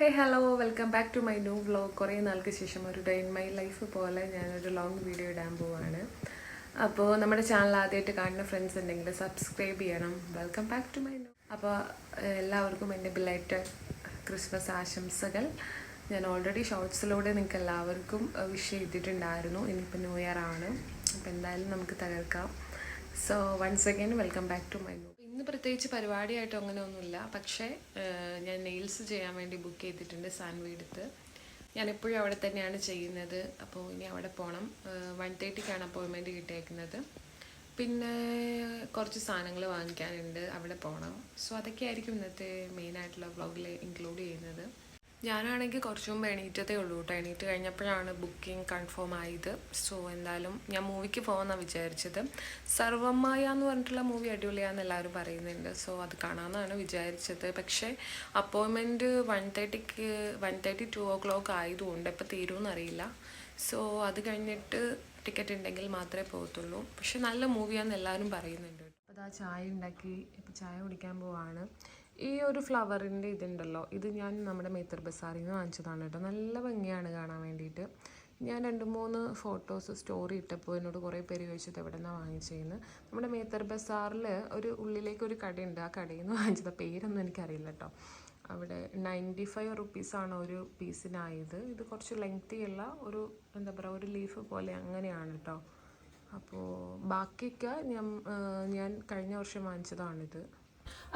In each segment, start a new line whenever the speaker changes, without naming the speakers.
Hey hello welcome back to my new vlog കുറേ നാൾക്ക് ശേഷം ഒരു ഡേ ഇൻ മൈ ലൈഫ് പോലെ ഞാനൊരു ലോങ് വീഡിയോ ഇടാൻ പോവാണ്. അപ്പോൾ നമ്മുടെ ചാനൽ ആദ്യമായിട്ട് കാണുന്ന ഫ്രണ്ട്സ് ഉണ്ടെങ്കിൽ സബ്സ്ക്രൈബ് ചെയ്യണം. Welcome back to my new അപ്പോൾ എല്ലാവർക്കും എന്റെ ബിലൈറ്റ് ക്രിസ്മസ് ആശംസകൾ. ഞാൻ ഓൾറെഡി ഷോർട്സിലൂടെ നിങ്ങൾക്ക് എല്ലാവർക്കും വിഷ് ചെയ്തിട്ടുണ്ടായിരുന്നു. ഇനിയിപ്പോൾ ന്യൂ ഇയർ ആണ്. അപ്പോൾ എന്തായാലും നമുക്ക് തകർക്കാം. So once again welcome back to my new ഇന്ന് പ്രത്യേകിച്ച് പരിപാടിയായിട്ടോ അങ്ങനെ ഒന്നുമില്ല. പക്ഷേ ഞാൻ നെയിൽസ് ചെയ്യാൻ വേണ്ടി ബുക്ക് ചെയ്തിട്ടുണ്ട് സാൻവീടുത്ത് ഞാൻ എപ്പോഴും അവിടെ തന്നെയാണ് ചെയ്യുന്നത്. അപ്പോൾ ഇനി അവിടെ പോകണം വൺ തേർട്ടിക്കാണ് അപ്പോയിൻമെന്റ് കിട്ടിയേക്കുന്നത്. പിന്നെ കുറച്ച് സാധനങ്ങൾ വാങ്ങിക്കാനുണ്ട്. അവിടെ പോകണം സോ അതൊക്കെ ആയിരിക്കും ഇന്നത്തെ മെയിനായിട്ടുള്ള വ്ളോഗിൽ ഇൻക്ലൂഡ് ചെയ്യുന്നത്. ഞാനാണെങ്കിൽ കുറച്ച് മുമ്പ് എണീറ്റതേ ഉള്ളൂ കേട്ടോ. എണീറ്റ് കഴിഞ്ഞപ്പോഴാണ് ബുക്കിംഗ് കൺഫേം ആയത്. സോ എന്തായാലും ഞാൻ മൂവിക്ക് പോകുമെന്നാണ് വിചാരിച്ചത്. സർവമായ എന്ന് പറഞ്ഞിട്ടുള്ള മൂവി അടിപൊളിയാണെന്ന് എല്ലാവരും പറയുന്നുണ്ട്. സോ അത് കാണാമെന്നാണ് വിചാരിച്ചത്. പക്ഷേ അപ്പോയിൻമെന്റ് വൺ തേർട്ടിക്ക് one thirty two o'clock ആയതുകൊണ്ട് എപ്പോൾ തീരുമെന്ന് അറിയില്ല സോ അത് കഴിഞ്ഞിട്ട് ടിക്കറ്റ് ഉണ്ടെങ്കിൽ മാത്രമേ പോകത്തുള്ളൂ. പക്ഷെ നല്ല മൂവിയാണെന്ന് എല്ലാവരും പറയുന്നുണ്ട് അപ്പോൾ അതാ ചായ ഉണ്ടാക്കി ഇപ്പോൾ ചായ കുടിക്കാൻ പോവാണ്. ഈ ഒരു ഫ്ലവറിന്റെ ഇതുണ്ടല്ലോ ഇത് ഞാൻ നമ്മുടെ മേത്തർ ബസാറിൽ നിന്ന് വാങ്ങിച്ചതാണ് കേട്ടോ. നല്ല ഭംഗിയാണ് കാണാൻ വേണ്ടിയിട്ട്. ഞാൻ രണ്ട് മൂന്ന് ഫോട്ടോസ് സ്റ്റോറി ഇട്ടപ്പോൾ എന്നോട് കുറേ പേര് ചോദിച്ചത് എവിടെ നിന്നാണ് വാങ്ങിച്ചതെന്ന് നമ്മുടെ മേത്തർ ബസാറിൽ ഒരു ഉള്ളിലേക്ക് ഒരു കടയുണ്ട്. ആ കടയിൽ നിന്ന് വാങ്ങിച്ചത്. പേരൊന്നും എനിക്കറിയില്ല കേട്ടോ. അവിടെ നയന്റി ഫൈവ് റുപ്പീസാണ് ഒരു പീസിനായത്. ഇത് കുറച്ച് ലെങ്തി ഉള്ള ഒരു എന്താ പറയുക ഒരു ലീഫ് പോലെ അങ്ങനെയാണ് കേട്ടോ. അപ്പോൾ ബാക്കിയൊക്കെ ഞാൻ ഞാൻ കഴിഞ്ഞ വർഷം വാങ്ങിച്ചതാണിത്.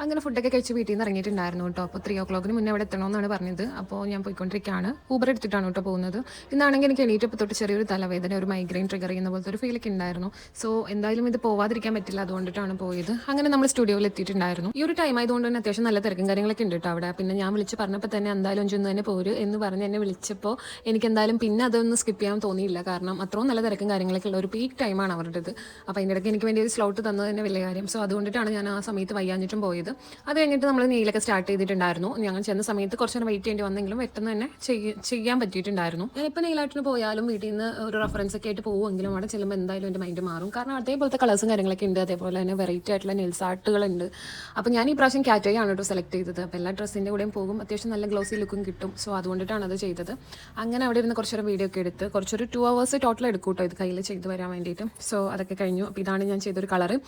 അങ്ങനെ ഫുഡൊക്കെ കഴിച്ച് വീട്ടിൽ നിന്ന് ഇറങ്ങിയിട്ടുണ്ടായിരുന്നു കേട്ടോ അപ്പോൾ ത്രീ ഓ ക്ലോക്കിന് മുന്നേ അവിടെ എത്തണമെന്നാണ് പറഞ്ഞത്. അപ്പോൾ ഞാൻ പോയിക്കൊണ്ടിരിക്കുകയാണ് ഊബർ എടുത്തിട്ടാണ് കേട്ടോ പോകുന്നത്. ഇന്നാണെങ്കിൽ എനിക്ക് എണീറ്റപ്പോൾ തൊട്ട് ചെറിയൊരു തലവേദന ഒരു മൈഗ്രെയിൻ ട്രിഗർ ചെയ്യുന്ന പോലത്തെ ഒരു ഫീലൊക്കെ ഉണ്ടായിരുന്നു. സോ എന്തായാലും ഇത് പോവാതിരിക്കാൻ പറ്റില്ല. അതുകൊണ്ടിട്ടാണ് പോയത്. അങ്ങനെ നമ്മൾ സ്റ്റുഡിയോയിൽ എത്തിയിട്ടുണ്ടായിരുന്നു. ഈ ഒരു ടൈം ആയതുകൊണ്ട് തന്നെ അത്യാവശ്യം നല്ല തിരക്കും കാര്യങ്ങളൊക്കെ ഉണ്ട് കേട്ടോ അവിടെ. പിന്നെ ഞാൻ വിളിച്ച് പറഞ്ഞപ്പോൾ തന്നെ എന്തായാലും ചെന്ന് തന്നെ പോര് എന്ന് പറഞ്ഞ് എന്നെ വിളിച്ചപ്പോൾ എനിക്ക് എന്തായാലും പിന്നെ അതൊന്നും സ്കിപ്പ് ചെയ്യാൻ തോന്നിയില്ല. കാരണം അത്രയും നല്ല തിരക്കും കാര്യങ്ങളൊക്കെ ഉള്ള ഒരു പീക്ക് ടൈമാണ് അവരുടേത്. അപ്പോൾ അതിന്റെ ഇടയ്ക്ക് എനിക്ക് വേണ്ടി ഒരു സ്ലോട്ട് തന്നത് തന്നെ വലിയ കാര്യം. സോ അതുകൊണ്ടിട്ടാണ് ഞാൻ ആ സമയത്ത് വയ്യാഞ്ഞിട്ടും പോയത്. അത് കഴിഞ്ഞിട്ട് നമ്മൾ നെയിലൊക്കെ സ്റ്റാർട്ട് ചെയ്തിട്ടുണ്ടായിരുന്നു. ഞങ്ങൾ ചെന്ന സമയത്ത് കുറച്ച് നേരം വെയിറ്റ് ചെയ്യേണ്ടി വന്നെങ്കിലും പെട്ടെന്ന് തന്നെ ചെയ്യ- ചെയ്യാൻ പറ്റിയിട്ടുണ്ടായിരുന്നു. ഞാനിപ്പോൾ നെയിലായിട്ടിന് പോയാലും വീട്ടിൽ നിന്ന് ഒരു റെഫറൻസ് ഒക്കെ ആയിട്ട് പോകുമെങ്കിലും അവിടെ ചെല്ലുമ്പോൾ എന്തായാലും എന്റെ മൈൻഡ് മാറും. കാരണം അതേപോലത്തെ കളേഴ്സും കാര്യങ്ങളൊക്കെ ഉണ്ട്. അതേപോലെ തന്നെ വെറൈറ്റി ആയിട്ടുള്ള നെയിൽസ് ആർട്ടുകളുണ്ട് അപ്പോൾ ഞാൻ ഈ പ്രാവശ്യം കാറ്റഗറി ആണ് കേട്ടോ സെലക്ട് ചെയ്തത്. അപ്പോൾ എല്ലാ ഡ്രസ്സിന്റെ കൂടെയും പോകും. അത്യാവശ്യം നല്ല ഗ്ലോസി ലുക്കും കിട്ടും. സോ അതുകൊണ്ടിട്ടാണ് അത് ചെയ്തത്. അങ്ങനെ അവിടെ ഇരുന്ന് കുറച്ചൊരു വീഡിയോ ഒക്കെ എടുത്ത് കുറച്ചൊരു ടു അവേഴ്സ് ടോട്ടൽ എടുക്കും കേട്ടോ ഇത് കയ്യിൽ ചെയ്ത് വരാൻ വേണ്ടിയിട്ട്. സോ അതൊക്കെ കഴിഞ്ഞു. അപ്പോൾ ഇതാണ് ഞാൻ ചെയ്തൊരു കളറ്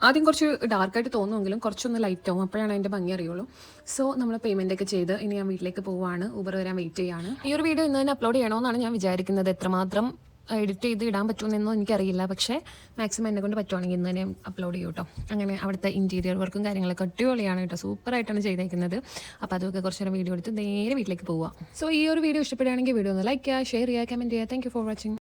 ആദ്യം കുറച്ച് ഡാർക്കായിട്ട് തോന്നുമെങ്കിലും കുറച്ചൊന്ന് ലൈറ്റ് ആവും. അപ്പോഴാണ് അതിന്റെ ഭംഗി അറിയുള്ളൂ. സോ നമ്മൾ പേയ്മെന്റ് ഒക്കെ ചെയ്ത് ഇനി ഞാൻ വീട്ടിലേക്ക് പോവുകയാണ് ഊബർ വരാൻ വെയിറ്റ് ചെയ്യാണ്. ഈ ഒരു വീഡിയോ ഇന്ന് തന്നെ അപ്ലോഡ് ചെയ്യണമെന്നാണ് ഞാൻ വിചാരിക്കുന്നത്. എത്രമാത്രം എഡിറ്റ് ചെയ്ത് ഇടാൻ പറ്റുമെന്നൊന്നും എനിക്കറിയില്ല. പക്ഷേ മാക്സിമം എന്നെ കൊണ്ട് പറ്റുവാണെങ്കിൽ ഇന്ന് തന്നെ അപ്ലോഡ് ചെയ്യും കേട്ടോ അങ്ങനെ അവിടുത്തെ ഇന്റീരിയർ വർക്കും കാര്യങ്ങളൊക്കെ അടിപൊളിയാണ് കേട്ടോ സൂപ്പറായിട്ടാണ് ചെയ്തേക്കുന്നത്. അപ്പോൾ അതൊക്കെ കുറച്ച് നേരം വീഡിയോ എടുത്ത് നേരെ വീട്ടിലേക്ക് പോവാം. സോ ഈ ഒരു വീഡിയോ ഇഷ്ടപ്പെടുകയാണെങ്കിൽ വീഡിയോ ഒന്ന് ലൈക്ക് ചെയ്യുക ഷെയർ ചെയ്യുക കമന്റ് ചെയ്യുക. Thank for watching